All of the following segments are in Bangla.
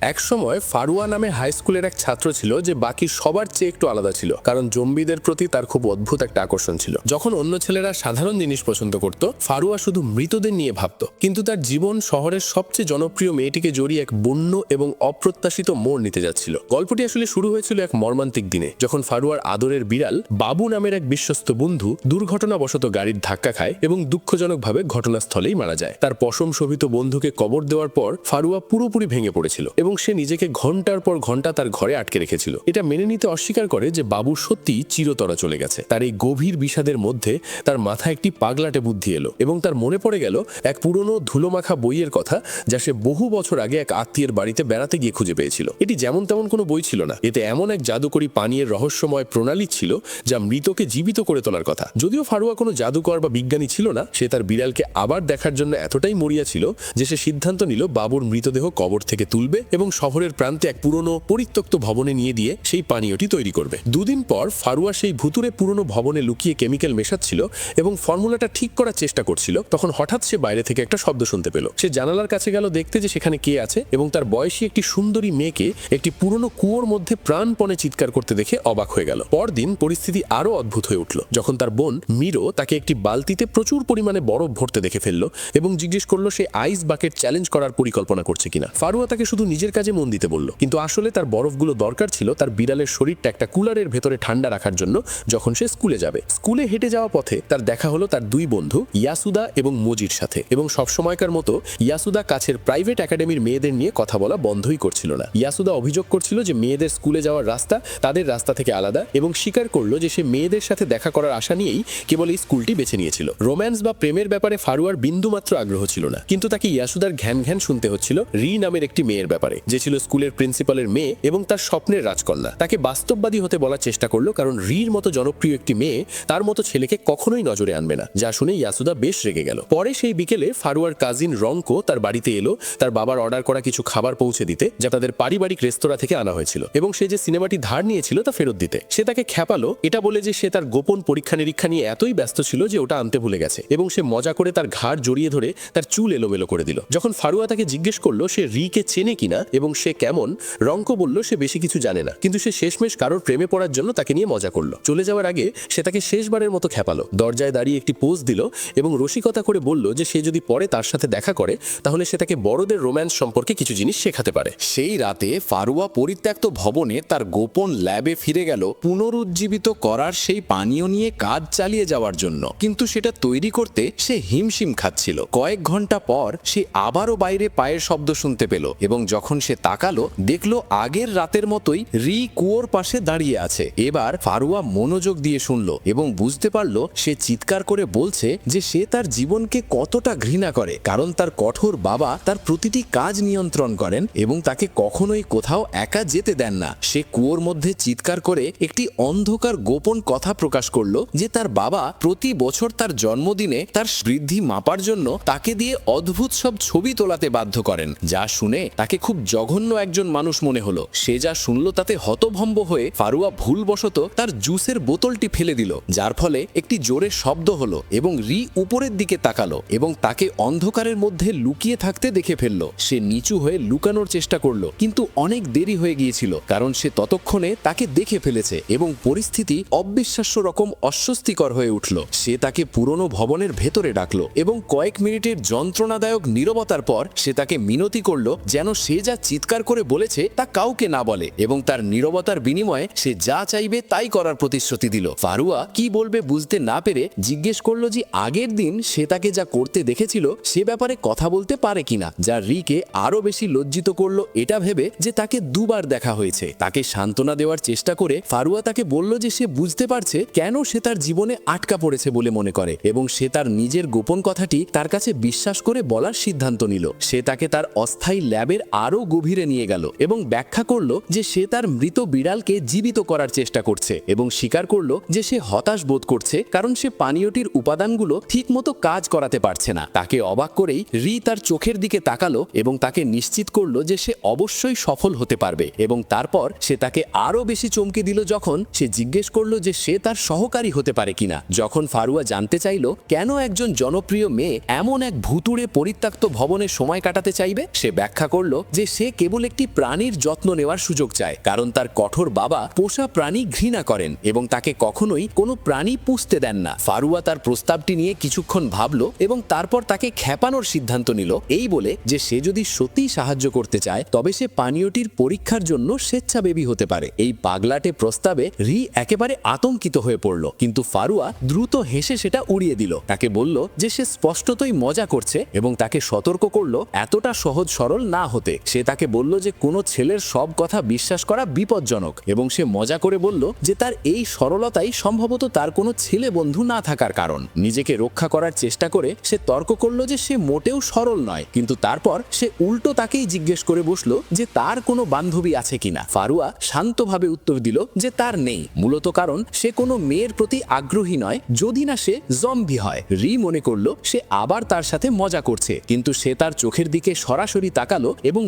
একসময় ফারুয়া নামে হাই স্কুলের এক ছাত্র ছিল যে বাকি সবার চেয়ে একটু আলাদা ছিল। কারণ জম্বিদের প্রতি তার খুব অদ্ভুত একটা আকর্ষণ ছিল। যখন অন্য ছেলেরা সাধারণ জিনিস পছন্দ করত, ফারুয়া শুধু মৃতদের নিয়ে ভাবত। কিন্তু তার জীবন শহরের সবচেয়ে জনপ্রিয় মেয়েটিকে জড়িয়ে এক বন্য এবং অপ্রত্যাশিত মোড় নিতে যাচ্ছিল। গল্পটি আসলে শুরু হয়েছিল এক মর্মান্তিক দিনে, যখন ফারুয়ার আদরের বিড়াল বাবু নামের এক বিশ্বস্ত বন্ধু দুর্ঘটনাবশত গাড়ির ধাক্কা খায় এবং দুঃখজনকভাবে ঘটনাস্থলেই মারা যায়। তার পশম শোভিত বন্ধুকে কবর দেওয়ার পর ফারুয়া পুরোপুরি ভেঙে পড়েছিল এবং সে নিজেকে ঘণ্টার পর ঘণ্টা তার ঘরে আটকে রেখেছিল। এটা মেনে নিতে অস্বীকার করে যে বাবু সত্যি চিরতরা চলে গেছে। তার এই গভীর বিষাদের মধ্যে তার মাথায় একটি পাগলাটে বুদ্ধি এলো এবং তার মনে পড়ে গেল এক পুরনো ধুলোমাখা বইয়ের কথা যা সে বহু বছর আগে এক আত্মীয়ের বাড়িতে বেড়াতে গিয়ে খুঁজে পেয়েছিল। এটি যেমন তেমন কোনো বই ছিল না। এতে এমন এক জাদুকরি পানীয়ের রহস্যময় প্রণালী ছিল যা মৃতকে জীবিত করে তোলার কথা। যদিও ফারুয়া কোনো জাদুকর বা বিজ্ঞানী ছিল না, সে তার বিড়ালকে আবার দেখার জন্য এতটাই মরিয়া ছিল যে সে সিদ্ধান্ত নিল বাবুর মৃতদেহ কবর থেকে তুলবে এবং শহরের প্রান্তে এক পুরনো পরিত্যক্ত ভবনে নিয়ে দিয়ে সেই পানীয়টি তৈরি করবে। দুদিন পর ফারুয়া সেই ভুতুরে পুরনো ভবনে লুকিয়ে কেমিক্যাল মেশাচ্ছিল এবং ফর্মুলাটা ঠিক করার চেষ্টা করছিল, তখন হঠাৎ সে বাইরে থেকে একটা শব্দ শুনতে পেল। সে জানালার কাছে গেল দেখতে যে সেখানে কে আছে এবং তার বয়সী একটি সুন্দরী মেয়েকে একটি পুরনো কুয়োর মধ্যে প্রাণপণে চিৎকার করতে দেখে অবাক হয়ে গেল। পরদিন পরিস্থিতি আরও অদ্ভুত হয়ে উঠল। যখন তার বোন মিরো তাকে একটি বালতিতে প্রচুর পরিমাণে বরফ ভরতে দেখে ফেলল এবং জিজ্ঞেস করল সে আইস বাকেট চ্যালেঞ্জ করার পরিকল্পনা করছে কিনা। ফারুয়া তাকে শুধু নিজের কাজে মন দিতে বলল। কিন্তু আসলে তার বরফগুলো দরকার ছিল তার বিড়ালের শরীরটা একটা কুলারের ভেতরে ঠান্ডা রাখার জন্য যখন সে স্কুলে যাবে। স্কুলে হেঁটে যাওয়া পথে তার দেখা হলো তার দুই বন্ধু, ইয়াসুদা এবং মজির সাথে। এবং সবসময়কার মতো ইয়াসুদা কাছের প্রাইভেট একাডেমির মেয়েদের নিয়ে কথা বলা বন্ধই করছিল না। ইয়াসুদা অভিযোগ করছিল যে মেয়েদের স্কুলে যাওয়ার রাস্তা তাদের রাস্তা থেকে আলাদা এবং স্বীকার করল যে সে মেয়েদের সাথে দেখা করার আশা নিয়েই কেবল এই স্কুলটি বেছে নিয়েছিল। রোম্যান্স বা প্রেমের ব্যাপারে ফারুয়ার বিন্দুমাত্র আগ্রহ ছিল না। কিন্তু তাকে ইয়াসুদার ঘ্যান ঘ্যান শুনতে হচ্ছিল রি নামের একটি মেয়ের ব্যাপারে। যে ছিল স্কুলের প্রিন্সিপালের মেয়ে এবং তার স্বপ্নের রাজকন্যা। তাকে বাস্তববাদী হতে বলার চেষ্টা করল কারণ রির মতো জনপ্রিয় একটি মেয়ে তার মতো ছেলেকে কখনোই নজরে আনবে না, যা শুনে ইয়াসুদা বেশ রেগে গেল। পরে সেই বিকেলে ফারুয়ার কাজিন রঙ্কো তার বাড়িতে এলো তার বাবার অর্ডার করা কিছু খাবার পৌঁছে দিতে, যা তাদের পারিবারিক রেস্তোরাঁ থেকে আনা হয়েছিল এবং সে যে সিনেমাটি ধার নিয়েছিল তা ফেরত দিতে। সে তাকে খ্যাপালো, এটা বলে যে সে তার গোপন পরীক্ষা নিরীক্ষা নিয়ে এতই ব্যস্ত ছিল যে ওটা আনতে ভুলে গেছে এবং সে মজা করে তার ঘাড় জড়িয়ে ধরে তার চুল এলোমেলো করে দিল। যখন ফারুয়া তাকে জিজ্ঞেস করল সে রিকে চেনে কিনা এবং সে কেমন? রঙ্ক বলল, সে বেশি কিছু জানে না। কিন্তু সে শেষমেশ কারোর প্রেমে পড়ার জন্য তাকে নিয়ে মজা করল। চলে যাওয়ার আগে সে তাকে শেষবারের মতো খেপালো। দরজায় দাঁড়িয়ে একটি পোজ দিল এবং রসিকতা করে বলল যে সে যদি পরে তার সাথে দেখা করে, তাহলে সে তাকে বড়দের রোম্যান্স সম্পর্কে কিছু জিনিস শেখাতে পারে। সেই রাতে ফারুয়া পরিত্যক্ত ভবনে তার গোপন ল্যাবে ফিরে গেল পুনরুজ্জীবিত করার সেই পানীয় নিয়ে কাজ চালিয়ে যাওয়ার জন্য। কিন্তু সেটা তৈরি করতে সে হিমশিম খাচ্ছিল। কয়েক ঘণ্টা পর সে আবারও বাইরে পায়ের শব্দ শুনতে পেল এবং যখন সে তাকালো, দেখল আগের রাতের মতোই রি কুয়োর পাশে দাঁড়িয়ে আছে। এবার ফারুয়া মনোযোগ দিয়ে শুনলো এবং বুঝতে পারল সে চিৎকার করে বলছে যে সে তার জীবনকে কতটা ঘৃণা করে, কারণ তার কঠোর বাবা তার প্রতিটি কাজ নিয়ন্ত্রণ করেন এবং তাকে কখনোই কোথাও একা যেতে দেন না। সে কুয়োর মধ্যে চিৎকার করে একটি অন্ধকার গোপন কথা প্রকাশ করল যে তার বাবা প্রতি বছর তার জন্মদিনে তার বৃদ্ধি মাপার জন্য তাকে দিয়ে অদ্ভুত সব ছবি তোলাতে বাধ্য করেন, যা শুনে তাকে খুব জঘন্য একজন মানুষ মনে হলো। সে যা শুনল তাতে হতভম্ব হয়ে ফারুয়া ভুলবশত তার জুসের বোতলটি ফেলে দিল, যার ফলে একটি জোরে শব্দ হলো এবং রি উপরের দিকে তাকালো এবং তাকে অন্ধকারের মধ্যে লুকিয়ে থাকতে দেখে ফেলল। সে নিচু হয়ে লুকানোর চেষ্টা করল, কিন্তু অনেক দেরি হয়ে গিয়েছিল, কারণ সে ততক্ষণে তাকে দেখে ফেলেছে এবং পরিস্থিতি অবিশ্বাস্য রকম অস্বস্তিকর হয়ে উঠল। সে তাকে পুরনো ভবনের ভেতরে ডাকলো এবং কয়েক মিনিটের যন্ত্রণাদায়ক নীরবতার পর সে তাকে মিনতি করল যেন সে যা চিৎকার করে বলেছে তা কাউকে না বলে এবং তার নীরবতার বিনিময়ে সে যা চাইবে তাই করার প্রতিশ্রুতি দিল। ফারুয়া কি বলবে বুঝতে না পেরে জিজ্ঞেস করল যে আগের দিন সে তাকে যা করতে দেখেছিল সে ব্যাপারে কথা বলতে পারে কিনা, যা রিকে আরও বেশি লজ্জিত করল এটা ভেবে যে তাকে দুবার দেখা হয়েছে। তাকে সান্ত্বনা দেওয়ার চেষ্টা করে ফারুয়া তাকে বলল যে সে বুঝতে পারছে কেন সে তার জীবনে আটকা পড়েছে বলে মনে করে এবং সে তার নিজের গোপন কথাটি তার কাছে বিশ্বাস করে বলার সিদ্ধান্ত নিল। সে তাকে তার অস্থায়ী ল্যাবের আরও গভীরে নিয়ে গেল এবং ব্যাখ্যা করল যে সে তার মৃত বিড়ালকে জীবিত করার চেষ্টা করছে এবং স্বীকার করল যে সে হতাশ বোধ করছে কারণ সে পানীয়টির উপাদানগুলো ঠিকমতো কাজ করাতে পারছে না। তাকে অবাক করেই রি তার চোখের দিকে তাকালো এবং তাকে নিশ্চিত করল যে সে অবশ্যই সফল হতে পারবে এবং তারপর সে তাকে আরও বেশি চমকে দিল যখন সে জিজ্ঞেস করল যে সে তার সহকারী হতে পারে কিনা। যখন ফারুয়া জানতে চাইল, কেন একজন জনপ্রিয় মেয়ে এমন এক ভুতুড়ে পরিত্যক্ত ভবনে সময় কাটাতে চাইবে? সে ব্যাখ্যা করল যে সে কেবল একটি প্রাণীর যত্ন নেওয়ার সুযোগ চায়, কারণ তার কঠোর বাবা পোষা প্রাণী ঘৃণা করেন এবং তাকে কখনোই কোনো প্রাণী পুষতে দেন না। ফারুয়া তার প্রস্তাবটি নিয়ে কিছুক্ষণ ভাবলো এবং তারপর তাকে খেপানোর সিদ্ধান্ত নিল। এই বলে যে সে যদি সত্যিই সাহায্য করতে চায়, তবে সে পানীয়টির পরীক্ষার জন্য স্বেচ্ছাবেবী হতে পারে। এই পাগলাটে প্রস্তাবে রি একেবারে আতঙ্কিত হয়ে পড়ল, কিন্তু ফারুয়া দ্রুত হেসে সেটা উড়িয়ে দিল। তাকে বলল যে সে স্পষ্টতই মজা করছে এবং তাকে সতর্ক করল, এতটা সহজ সরল না হতে। সে তাকে বলল যে কোনো ছেলের সব কথা বিশ্বাস করা বিপজ্জনক এবং সে মজা করে বলল যে তার এই সরলতাই সম্ভবত তার কোনো ছেলে বন্ধু না থাকার কারণ। নিজেকে রক্ষা করার চেষ্টা করে সে তর্ক করল যে সে মোটেও সরল নয়, কিন্তু তারপর সে উল্টো তাকেই জিজ্ঞেস করে বসল যে তার কোনো বান্ধবী আছে কিনা। ফারুয়া শান্তভাবে উত্তর দিল যে তার নেই। মূলত কারণ সে কোনো মেয়ের প্রতি আগ্রহী নয়, যদি না সে জম্বি হয়। রি মনে করল সে আবার তার সাথে মজা করছে, কিন্তু সে তার চোখের দিকে সরাসরি তাকালো এবং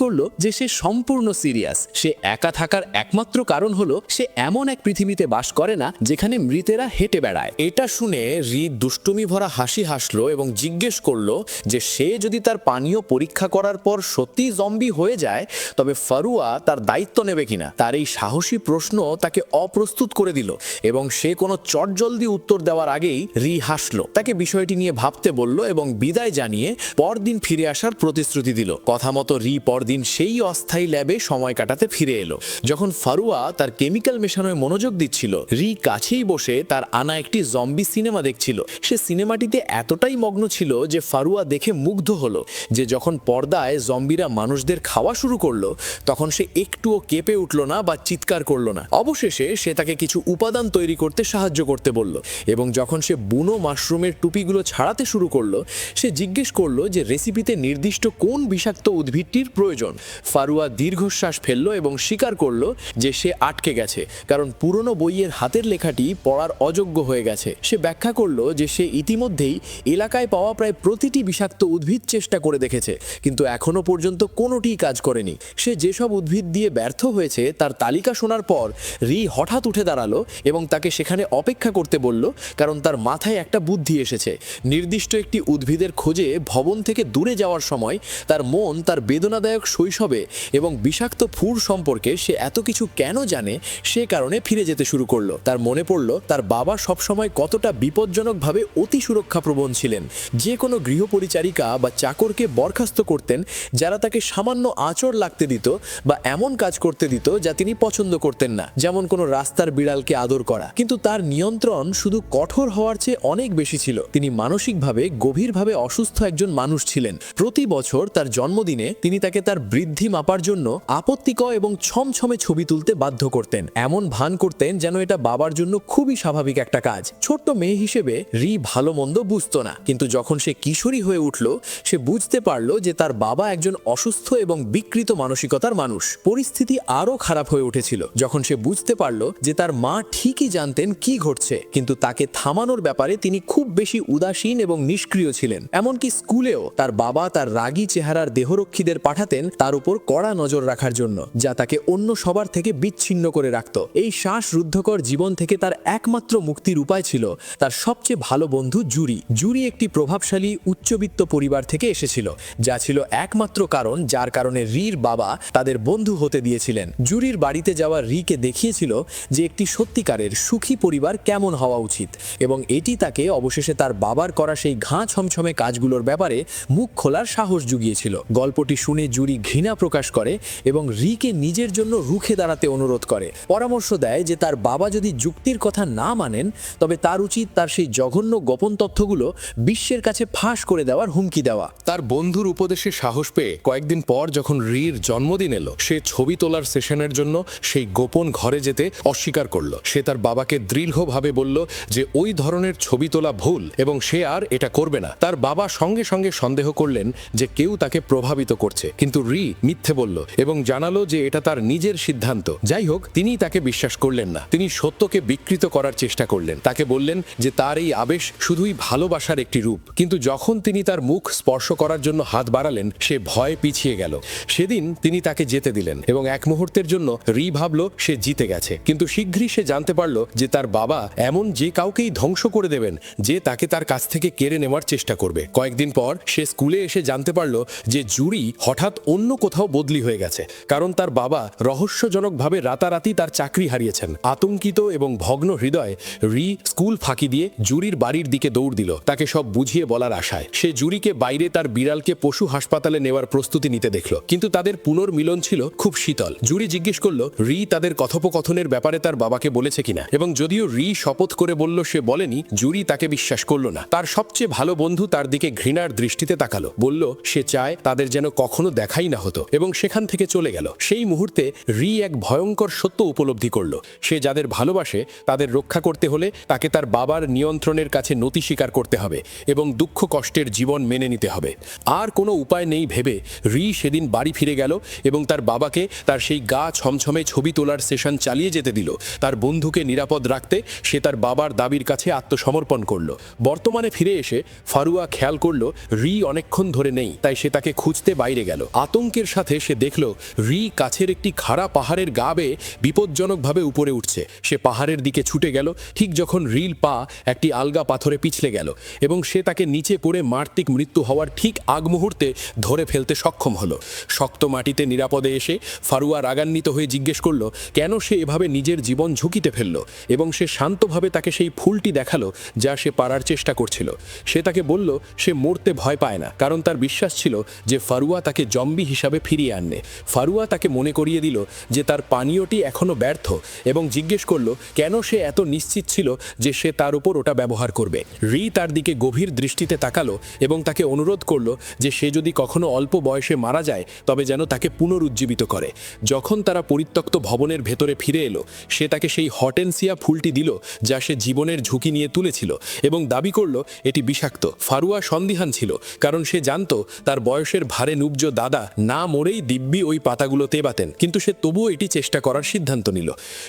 করল যে সে সম্পূর্ণ সিরিয়াস। সে একা থাকার একমাত্র কারণ হলো, সে এমন এক পৃথিবীতে বাস করে না, যেখানে মৃতেরা হেঁটে বেড়ায়। এটা শুনে রি দুষ্টুমি ভরা হাসি হাসলো এবং জিজ্ঞেস করল যে সে যদি তার পানীয় পরীক্ষা করার পর সত্যি জম্বি হয়ে যায়, তবে ফারুয়া তার দায়িত্ব নেবে কিনা? তার এই সাহসী প্রশ্ন তাকে অপ্রস্তুত করে দিল এবং সে কোনো চটজলদি উত্তর দেওয়ার আগেই রি হাসলো। তাকে বিষয়টি নিয়ে ভাবতে বলল এবং বিদায় জানিয়ে পরদিন ফিরে আসার প্রতিশ্রুতি দিল। কথা মতো রি পরদিন সেই অস্থায়ী ল্যাবে সময় কাটাতে ফিরে এলো। যখন ফারুয়া তার কেমিক্যাল মেশানোয় মনোযোগ দিচ্ছিল, রি কাছেই বসে তার আনা একটি জম্বি সিনেমা দেখছিল। সে সিনেমাটিতে এতটাই মগ্ন ছিল যে ফারুয়া দেখে মুগ্ধ হলো যে যখন পর্দায় জম্বিরা মানুষদের খাওয়া শুরু করল, তখন সে একটুও কেঁপে উঠল না বা চিৎকার করল না। অবশেষে সে তাকে কিছু উপাদান তৈরি করতে সাহায্য করতে বলল এবং যখন সে বুনো মাশরুমের টুপিগুলো ছাড়াতে শুরু করল, সে জিজ্ঞেস করল যে রেসিপিতে নির্দিষ্ট কোন বিষাক্ত উদ্ভিদটির প্রয়োজন। ফারুয়া দীর্ঘশ্বাস ফেলল এবং স্বীকার করল যে সে আটকে গেছে, কারণ পুরনো বইয়ের হাতের লেখাটি পড়ার অযোগ্য হয়ে গেছে। সে ব্যাখ্যা করল যে সে ইতিমধ্যেই এলাকায় পাওয়া প্রায় প্রতিটি বিষাক্ত উদ্ভিদ চেষ্টা করে দেখেছে, কিন্তু এখনও পর্যন্ত কোনোটিই কাজ করেনি। সে যেসব উদ্ভিদ দিয়ে ব্যর্থ হয়েছে, তার তালিকা শোনার পর রি হঠাৎ উঠে দাঁড়াল এবং তাকে সেখানে অপেক্ষা করতে বলল, কারণ তার মাথায় একটা বুদ্ধি এসেছে। নির্দিষ্ট একটি উদ্ভিদের খোঁজে ভবন থেকে দূরে যাওয়ার সময় তার মন তার বেদনাদায়ক শৈশবে এবং বিষাক্ত ফুর সম্পর্কে সে এত কিছু কেন জানে সে কারণে ফিরে যেতে শুরু করল। তার মনে পড়ল, তার বাবা সবসময় কতটা বিপজ্জনকভাবে অতি সুরক্ষাপ্রবণ ছিলেন। যে কোনো গৃহপরিচারিকা বা চাকরকে বরখাস্ত করতেন, যারা তাকে সামান্য আঁচড় লাগতে দিত বা এমন কাজ করতে দিত যা তিনি পছন্দ করতেন না, যেমন কোনো রাস্তার বিড়ালকে আদর করা। কিন্তু তার নিয়ন্ত্রণ শুধু কঠোর হওয়ার চেয়ে অনেক বেশি ছিল। তিনি মানসিকভাবে, গভীরভাবে অসুস্থ একজন মানুষ ছিলেন। প্রতি বছর তার জন্মদিনে তিনি তাকে তার বৃদ্ধি মাপার জন্য আপত্তিকর এবং ছমছমে ছবি তুলতে বাধ্য করতেন। এমন ভান করতেন যেন এটা বাবার জন্য খুবই স্বাভাবিক একটা কাজ। ছোট্ট মেয়ে হিসেবে রি ভালো মন্দ বুঝতো না, কিন্তু যখন সে কিশোরী হয়ে উঠল, সে বুঝতে পারল যে তার বাবা একজন অসুস্থ এবং বিকৃত মানসিকতার মানুষ। পরিস্থিতি আরও খারাপ হয়ে উঠেছিল, যখন সে বুঝতে পারল যে তার মা ঠিকই জানতেন কি ঘটছে, কিন্তু তাকে থামানোর ব্যাপারে তিনি খুব বেশি উদাসীন এবং নিষ্ক্রিয় ছিলেন। এমনকি স্কুলেও তার বাবা তার রাগী চেহারার দেহরক্ষীদের পাঠাতেন তার উপর কড়া নজর রাখার জন্য, যা তাকে অন্য সবার থেকে বিচ্ছিন্ন করে রাখত। এই শ্বাসরুদ্ধকর জীবন থেকে তার একমাত্র মুক্তির উপায় ছিল তার সবচেয়ে ভালো বন্ধু জুরি। জুরি একটি প্রভাবশালী, উচ্চবিত্ত পরিবার থেকে এসেছিল, যা ছিল একমাত্র কারণ যার কারণে রির বাবা তাদের বন্ধু হতে দিয়েছিলেন। জুরির বাড়িতে যাওয়া রিকে দেখিয়েছিল যে একটি সত্যিকারের সুখী পরিবার কেমন হওয়া উচিত, এবং এটি তাকে অবশেষে তার বাবার করা সেই ঘাঁ ছমছমে কাজগুলোর ব্যাপারে মুখ খোলার সাহস জুগিয়েছিল। গল্পটি শুনে জুরি ঘৃণা প্রকাশ করে এবং রিকে নিজের জন্য রুখে দাঁড়াতে অনুরোধ করে। পরামর্শ দেয় যে তার বাবা যদি যুক্তির কথা না মানেন, তবে তার উচিত তার সেই জঘন্য গোপন তথ্যগুলো বিশ্বের কাছে ফাঁস করে দেওয়ার হুমকি দেওয়া। তার বন্ধুর উপদেশে সাহস পেয়ে কয়েকদিন পর যখন রির জন্মদিন এলো, সে ছবি তোলার সেশনের জন্য সেই গোপন ঘরে যেতে অস্বীকার করল। সে তার বাবাকে দৃঢ়ভাবে বলল যে ওই ধরনের ছবি তোলা ভুল এবং সে আর এটা করবে না। তার বাবা সঙ্গে সঙ্গে সন্দেহ করলেন যে কেউ তাকে প্রভাবিত করছে। কিন্তু রি মিথ্যে বলল এবং জানালো যে এটা তার নিজের সিদ্ধান্ত। যাই হোক তিনি তাকে বিশ্বাস করলেন না। তিনি সত্যকে বিকৃত করার চেষ্টা করলেন। তাকে বললেন যে তার এই আবেশ শুধুই ভালোবাসার একটি রূপ। কিন্তু যখন তিনি তার মুখ স্পর্শ করার জন্য হাত বাড়ালেন, সে ভয়ে পিছিয়ে গেল। সেদিন তিনি তাকে যেতে দিলেন এবং এক মুহূর্তের জন্য রি ভাবলো সে জিতে গেছে। কিন্তু শীঘ্রই সে জানতে পারল যে তার বাবা এমন যে কাউকেই ধ্বংস করে দেবেন যে তাকে তার কাছ থেকে কেড়ে নেওয়ার চেষ্টা করবে। কয়েকদিন পর সে স্কুলে এসে জানতে পারল যে জুরি হঠাৎ হঠাৎ অন্য কোথাও বদলি হয়ে গেছে, কারণ তার বাবা রহস্যজনকভাবে রাতারাতি তার চাকরি হারিয়েছেন। আতঙ্কিত এবং ভগ্ন হৃদয় রি স্কুল ফাঁকি দিয়ে জুরির বাড়ির দিকে দৌড় দিল। তাকে সব বুঝিয়ে বলার আশায় সে জুরিকে বাইরে তার বিড়ালকে পশু হাসপাতালে নেওয়ার প্রস্তুতি নিতে দেখল। কিন্তু তাদের পুনর্মিলন ছিল খুব শীতল। জুরি জিজ্ঞেস করল, রি তাদের কথোপকথনের ব্যাপারে তার বাবাকে বলেছে কিনা? এবং যদিও রি শপথ করে বলল, সে বলেনি, জুরি তাকে বিশ্বাস করল না। তার সবচেয়ে ভালো বন্ধু তার দিকে ঘৃণার দৃষ্টিতে তাকালো। বলল, সে চায় তাদের যেন কখনো দেখাই না হতো এবং সেখান থেকে চলে গেল। সেই মুহূর্তে রি এক ভয়ঙ্কর সত্য উপলব্ধি করল। সে যাদের ভালোবাসে, তাদের রক্ষা করতে হলে তাকে তার বাবার নিয়ন্ত্রণের কাছে নতি স্বীকার করতে হবে এবং দুঃখ কষ্টের জীবন মেনে নিতে হবে। আর কোনো উপায় নেই ভেবে রি সেদিন বাড়ি ফিরে গেল এবং তার বাবাকে তার সেই গা ছমছমে ছবি তোলার সেশন চালিয়ে যেতে দিল। তার বন্ধুকে নিরাপদ রাখতে সে তার বাবার দাবির কাছে আত্মসমর্পণ করল। বর্তমানে ফিরে এসে ফারুয়া খেয়াল করল, রি অনেকক্ষণ ধরে নেই, তাই সে তাকে খুঁজতে বাইরে গেল। আতঙ্কের সাথে সে দেখল রি কাছের একটি খাড়া পাহাড়ের গা বেয়ে বিপজ্জনকভাবে উপরে উঠছে। সে পাহাড়ের দিকে ছুটে গেল, ঠিক যখন রিল পা একটি আলগা পাথরে পিছলে গেল এবং সে তাকে নিচে পড়ে মার্তিক মৃত্যু হওয়ার ঠিক আগ মুহূর্তে ধরে ফেলতে সক্ষম হলো। শক্ত মাটিতে নিরাপদে এসে ফারুয়া রাগান্বিত হয়ে জিজ্ঞেস করল, কেন সে এভাবে নিজের জীবন ঝুঁকিতে ফেলল? এবং সে শান্তভাবে তাকে সেই ফুলটি দেখাল যা সে পারার চেষ্টা করছিল। সে তাকে বলল, সে মরতে ভয় পায় না। কারণ তার বিশ্বাস ছিল যে ফারুয়া তাকে জম্বি হিসাবে ফিরিয়ে আনবে ফারুয়া তাকে মনে করিয়ে দিল যে তার পানীয়টি এখনও ব্যর্থ এবং জিজ্ঞেস করল, কেন সে এত নিশ্চিত ছিল যে সে তার উপর ওটা ব্যবহার করবে? রি তার দিকে গভীর দৃষ্টিতে তাকালো এবং তাকে অনুরোধ করল যে সে যদি কখনো অল্প বয়সে মারা যায়, তবে যেন তাকে পুনরুজ্জীবিত করে। যখন তারা পরিত্যক্ত ভবনের ভেতরে ফিরে এলো, সে তাকে সেই হটেনসিয়া ফুলটি দিল যা সে জীবনের ঝুঁকি নিয়ে তুলেছিল এবং দাবি করল, এটি বিষাক্ত। ফারুয়া সন্দিহান ছিল, কারণ সে জানতো তার বয়সের ভারে নুব্জ দাদা, না মরেই দিব্যি ওই পাতাগুলো তেবাতেন, কিন্তু সে তবুও এটি চেষ্টা করার সিদ্ধান্ত নিল।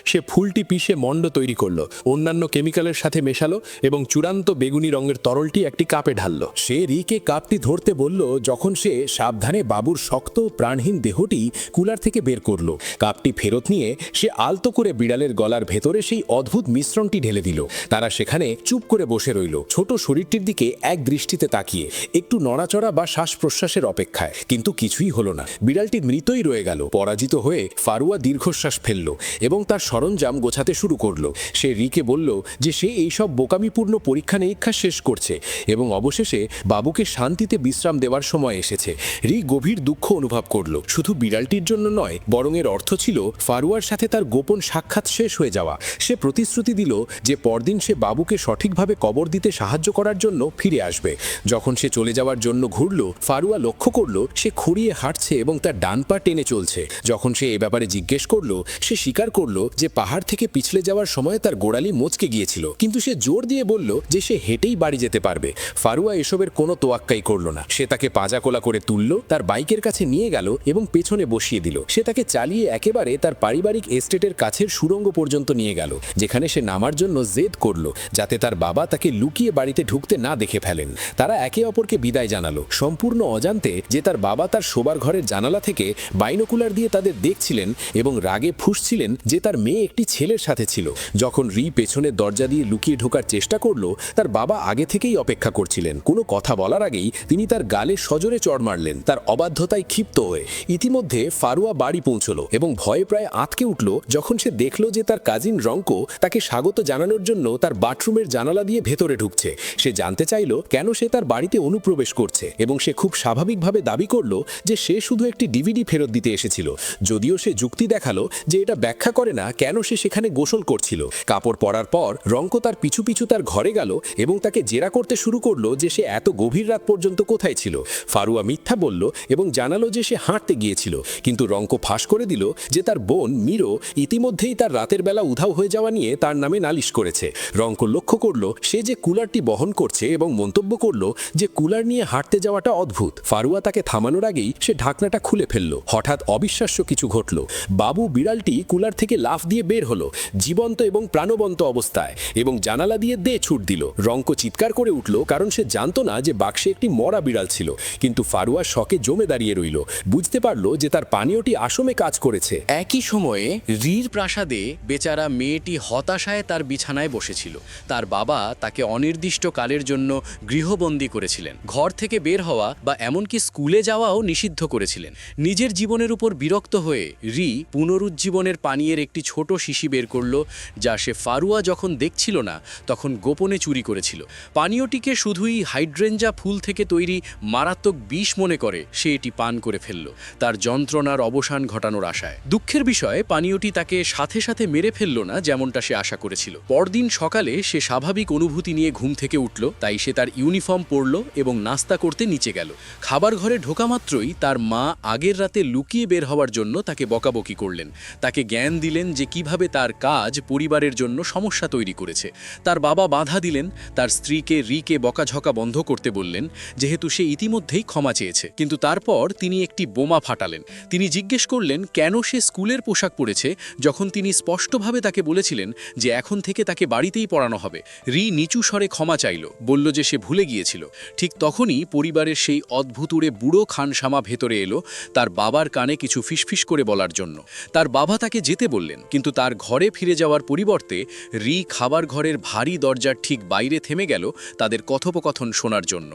সে ফুলটি পিষে মণ্ড তৈরি করল, অন্যান্য কেমিক্যালের সাথে মেশালো এবং চূড়ান্ত বেগুনি রঙের তরলটি একটি কাপে ঢাললো। সে রিকে কাপটি ধরতে বলল, যখন সে সাবধানে বাবুর শক্ত প্রাণহীন দেহটি কুলার থেকে বের করল, কাপটি ফেরত নিয়ে সে আলতো করে বিড়ালের গলার ভেতরে সেই অদ্ভুত মিশ্রণটি ঢেলে দিল। তারা সেখানে চুপ করে বসে রইল, ছোট শরীরটির দিকে এক দৃষ্টিতে তাকিয়ে, একটু নড়াচড়া বা শ্বাস প্রশ্বাসের অপেক্ষায়। কিন্তু কিছুই হলো না। বিড়ালটি মৃতই রয়ে গেল। পরাজিত হয়ে ফারুয়া দীর্ঘশ্বাস ফেলল এবং তার সরঞ্জাম গোছাতে শুরু করল। সে রিকে বলল যে সে এইসব বোকামিপূর্ণ পরীক্ষা নিরীক্ষা শেষ করছে এবং অবশেষে বাবুকে শান্তিতে বিশ্রাম দেওয়ার সময় এসেছে। রি গভীর দুঃখ অনুভব করল। শুধু বিড়ালটির জন্য নয়, বরং এর অর্থ ছিল ফারুয়ার সাথে তার গোপন সাক্ষাৎ শেষ হয়ে যাওয়া। সে প্রতিশ্রুতি দিল যে পরদিন সে বাবুকে সঠিকভাবে কবর দিতে সাহায্য করার জন্য ফিরে আসবে। যখন সে চলে যাওয়ার জন্য ঘুরল, ফারুয়া লক্ষ্য করল সে খুঁড়িয়ে হাঁটছে এবং তার ডান পা টেনে চলছে। যখন সে এ ব্যাপারে জিজ্ঞেস করল, সে স্বীকার করল যে পাহাড় থেকে পিছলে যাওয়ার সময় তার গোড়ালি মোচকে গিয়েছিল। কিন্তু সে জোর দিয়ে বলল যে সে হেঁটেই বাড়ি যেতে পারবে। ফারুয়া এসবের কোনো তোয়াক্কাই করল না। সে তাকে পাজা কোলা করে তুলল, তার বাইকের কাছে নিয়ে গেল এবং পেছনে বসিয়ে দিল। সে তাকে চালিয়ে একেবারে তার পারিবারিক এস্টেটের কাছের সুড়ঙ্গ পর্যন্ত নিয়ে গেল, যেখানে সে নামার জন্য জেদ করল, যাতে তার বাবা তাকে লুকিয়ে বাড়িতে ঢুকতে না দেখে ফেলেন। তারা একে অপরকে বিদায় জানালো। সম্পূর্ণ অজান্তে যে তার বাবা তার শোবার ঘরের জানালা থেকে বাইনোকুলার দিয়ে তাদের দেখছিলেন এবং রাগে ফুঁসছিলেন যে তার মেয়ে একটি ছেলের সাথে ছিল। যখন রি পেছনের দরজা দিয়ে লুকিয়ে ঢোকার চেষ্টা করল, তার বাবা আগে থেকেই অপেক্ষা করছিলেন। কোনো কথা বলার আগেই তিনি তার গালে সজোরে চড় মারলেন। তার অবাধ্যতায় ক্ষিপ্ত হয়ে ইতিমধ্যে ফারুয়া বাড়ি পৌঁছলো এবং ভয়ে প্রায় আঁতকে উঠল যখন সে দেখল যে তার কাজিন রঙ্কো তাকে স্বাগত জানানোর জন্য তার বাথরুমের জানালা দিয়ে ভেতরে ঢুকছে। সে জানতে চাইলো কেন সে তার বাড়িতে অনুপ্রবেশ করছে এবং সে খুব স্বাভাবিকভাবে দাবি করল যে সে শুধু একটি ডিভিডি ফেরত দিতে এসেছিল। যদিও সে যুক্তি দেখাল যে এটা ব্যাখ্যা করে না কেন সে সেখানে গোসল করছিল। কাপড় পরার পর রঙ্ক তার পিছু পিছু তার ঘরে গেল এবং তাকে জেরা করতে শুরু করল যে সে এত গভীর রাত পর্যন্ত কোথায় ছিল। ফারুয়া মিথ্যা বলল এবং জানালো যে সে হাঁটতে গিয়েছিল। কিন্তু রঙ্ক ফাঁস করে দিল যে তার বোন মিরো ইতিমধ্যেই তার রাতের বেলা উধাও হয়ে যাওয়া নিয়ে তার নামে নালিশ করেছে। রঙ্ক লক্ষ্য করল সে যে কুলারটি বহন করছে এবং মন্তব্য করল যে কুলার নিয়ে হাঁটতে যাওয়াটা অদ্ভুত। ফারুয়া তাকে থামানোর আগেই সে ঢাকনাটা খুলে ফেলল। হঠাৎ অবিশ্বাস্য কিছু ঘটল। বাবু বিড়ালটি কুলার থেকে লাফ দিয়ে বের হলো, জীবন্ত এবং প্রাণবন্ত অবস্থায় এবং জানালা দিয়ে দে ছুট দিল। রঙ্ক চিৎকার করে উঠল, কারণ সে জানতো না যে বাক্সে একটি মরা বিড়াল ছিল। কিন্তু ফারুয়া শকে জমে দাঁড়িয়ে রইল। বুঝতে পারল যে তার পানীয়টি আসমে কাজ করেছে। একই সময়ে রীর প্রাসাদে বেচারা মেয়েটি হতাশায় তার বিছানায় বসেছিল। তার বাবা তাকে অনির্দিষ্ট কালের জন্য গৃহবন্দী করেছিলেন। ঘর থেকে বের হওয়া বা এমনকি স্কুলে যাওয়াও নিষিদ্ধ করেছিলেন। নিজের জীবনের উপর বিরক্ত হয়ে রি পুনরুজ্জীবনের পানীয়ের একটি ছোট শিশি বের করল, যা সে ফারুয়া যখন দেখছিল না, তখন গোপনে চুরি করেছিল। পানীয়টিকে শুধুই হাইড্রেঞ্জা ফুল থেকে তৈরি মারাত্মক বিষ মনে করে, সে এটি পান করে ফেলল, তার যন্ত্রণার অবসান ঘটানোর আশায়। দুঃখের বিষয়ে, পানীয়টি তাকে সাথে সাথে মেরে ফেলল না, যেমনটা সে আশা করেছিল। পরদিন সকালে সে স্বাভাবিক অনুভূতি নিয়ে ঘুম থেকে উঠল, তাই সে তার ইউনিফর্ম পরল এবং নাস্তা করতে নিচে গেল। খাবার ঘরে ঢোকা মাত্রই তার মা আগের রাতে লুকিয়ে বের হওয়ার জন্য তাকে বকাবকি করলেন। তাকে জ্ঞান দিলেন যে কীভাবে তার কাজ পরিবারের জন্য সমস্যা তৈরি করেছে। তার বাবা বাধা দিলেন, তার স্ত্রীকে রিকে বকাঝকা বন্ধ করতে বললেন, যেহেতু সে ইতিমধ্যেই ক্ষমা চেয়েছে। কিন্তু তারপর তিনি একটি বোমা ফাটালেন। তিনি জিজ্ঞেস করলেন, কেন সে স্কুলের পোশাক পরেছে? যখন তিনি স্পষ্টভাবে তাকে বলেছিলেন যে এখন থেকে তাকে বাড়িতেই পড়ানো হবে। রি নিচু স্বরে ক্ষমা চাইল, বলল যে সে ভুলে গিয়েছিল। ঠিক তখনই পরিবারের সেই অদ্ভুতুরে বুড়ো খানসামা ভেতরে এলো তার বাবার কানে কিছু ফিসফিস করে বলার জন্য। তার বাবা তাকে যেতে বললেন, কিন্তু তার ঘরে ফিরে যাওয়ার পরিবর্তে রি খাবার ঘরের ভারী দরজার ঠিক বাইরে থেমে গেল তাদের কথোপকথন শোনার জন্য।